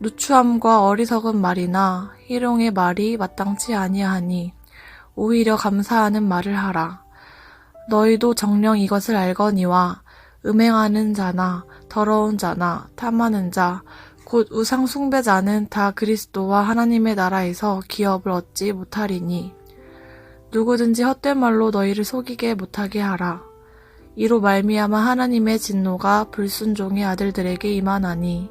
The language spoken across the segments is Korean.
누추함과 어리석은 말이나 희롱의 말이 마땅치 아니하니 오히려 감사하는 말을 하라. 너희도 정령 이것을 알거니와 음행하는 자나 더러운 자나 탐하는 자, 곧 우상 숭배자는 다 그리스도와 하나님의 나라에서 기업을 얻지 못하리니 누구든지 헛된 말로 너희를 속이게 못하게 하라. 이로 말미암아 하나님의 진노가 불순종의 아들들에게 임하나니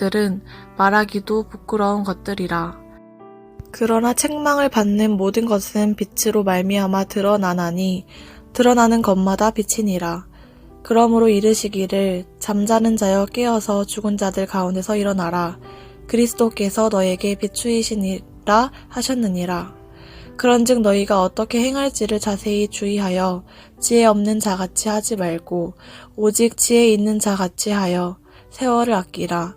들은 말하기도 부끄러운 것들이라. 그러나 책망을 받는 모든 것은 빛으로 말미암아 드러나나니 드러나는 것마다 빛이니라. 그러므로 이르시기를 잠자는 자여 깨어서 죽은 자들 가운데서 일어나라. 그리스도께서 너에게 비추이시니라 하셨느니라. 그런즉 너희가 어떻게 행할지를 자세히 주의하여 지혜 없는 자같이 하지 말고 오직 지혜 있는 자같이 하여 세월을 아끼라.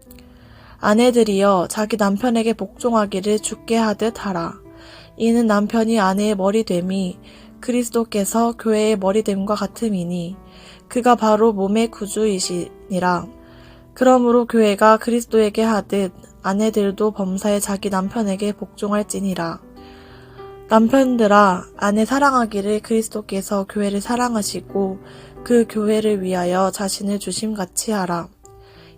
아내들이여 자기 남편에게 복종하기를 죽게 하듯 하라. 이는 남편이 아내의 머리됨이 그리스도께서 교회의 머리됨과 같음이니 그가 바로 몸의 구주이시니라. 그러므로 교회가 그리스도에게 하듯 아내들도 범사에 자기 남편에게 복종할지니라. 남편들아 아내 사랑하기를 그리스도께서 교회를 사랑하시고 그 교회를 위하여 자신을 주심같이 하라.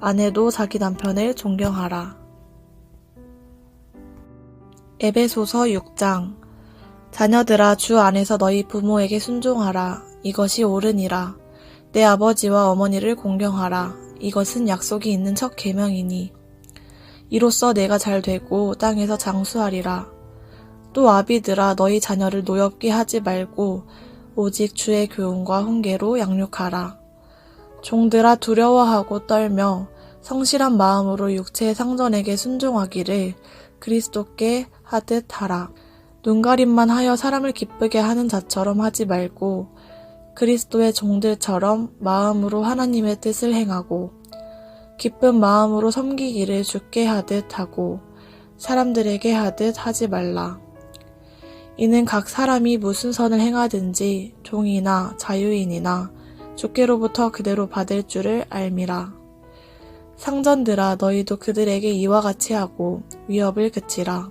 아내도 자기 남편을 존경하라. 에베소서 6장 자녀들아 주 안에서 너희 부모에게 순종하라. 이것이 옳으니라. 내 아버지와 어머니를 공경하라. 이것은 약속이 있는 첫 계명이니 이로써 내가 잘 되고 땅에서 장수하리라. 또 아비들아 너희 자녀를 노엽게 하지 말고 오직 주의 교훈과 훈계로 양육하라. 종들아 두려워하고 떨며 성실한 마음으로 육체의 상전에게 순종하기를 그리스도께 하듯 하라. 눈가림만 하여 사람을 기쁘게 하는 자처럼 하지 말고 그리스도의 종들처럼 마음으로 하나님의 뜻을 행하고 기쁜 마음으로 섬기기를 죽게 하듯 하고 사람들에게 하듯 하지 말라. 이는 각 사람이 무슨 선을 행하든지 종이나 자유인이나 주께로부터 그대로 받을 줄을 알미라. 상전들아 너희도 그들에게 이와 같이 하고 위협을 그치라.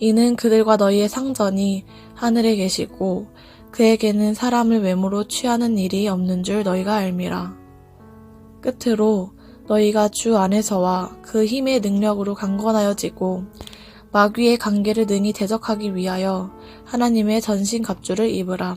이는 그들과 너희의 상전이 하늘에 계시고 그에게는 사람을 외모로 취하는 일이 없는 줄 너희가 알미라. 끝으로 너희가 주 안에서와 그 힘의 능력으로 강건하여지고 마귀의 관계를 능히 대적하기 위하여 하나님의 전신 갑주를 입으라.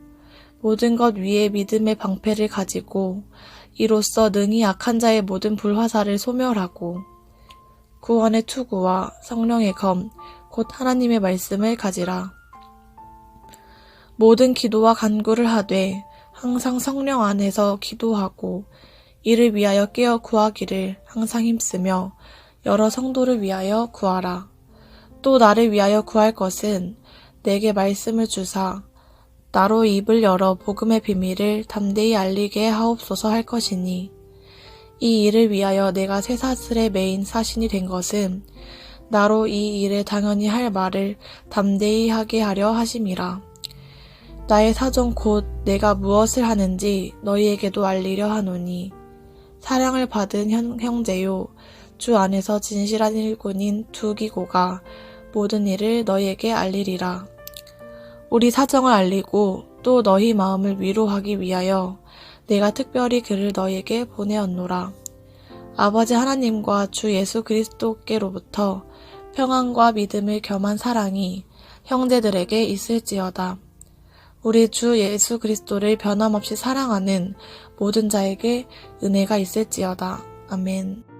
모든 것 위에 믿음의 방패를 가지고 이로써 능히 악한 자의 모든 불화살을 소멸하고 구원의 투구와 성령의 검, 곧 하나님의 말씀을 가지라. 모든 기도와 간구를 하되 항상 성령 안에서 기도하고 이를 위하여 깨어 구하기를 항상 힘쓰며 여러 성도를 위하여 구하라. 또 나를 위하여 구할 것은 내게 말씀을 주사 나로 입을 열어 복음의 비밀을 담대히 알리게 하옵소서 할 것이니 이 일을 위하여 내가 쇠사슬에 매인 사신이 된 것은 나로 이 일을 당연히 할 말을 담대히 하게 하려 하심이라. 나의 사정 곧 내가 무엇을 하는지 너희에게도 알리려 하노니 사랑을 받은 형, 형제요 주 안에서 진실한 일꾼인 두 기고가 모든 일을 너희에게 알리리라. 우리 사정을 알리고 또 너희 마음을 위로하기 위하여 내가 특별히 그를 너희에게 보내었노라. 아버지 하나님과 주 예수 그리스도께로부터 평안과 믿음을 겸한 사랑이 형제들에게 있을지어다. 우리 주 예수 그리스도를 변함없이 사랑하는 모든 자에게 은혜가 있을지어다. 아멘.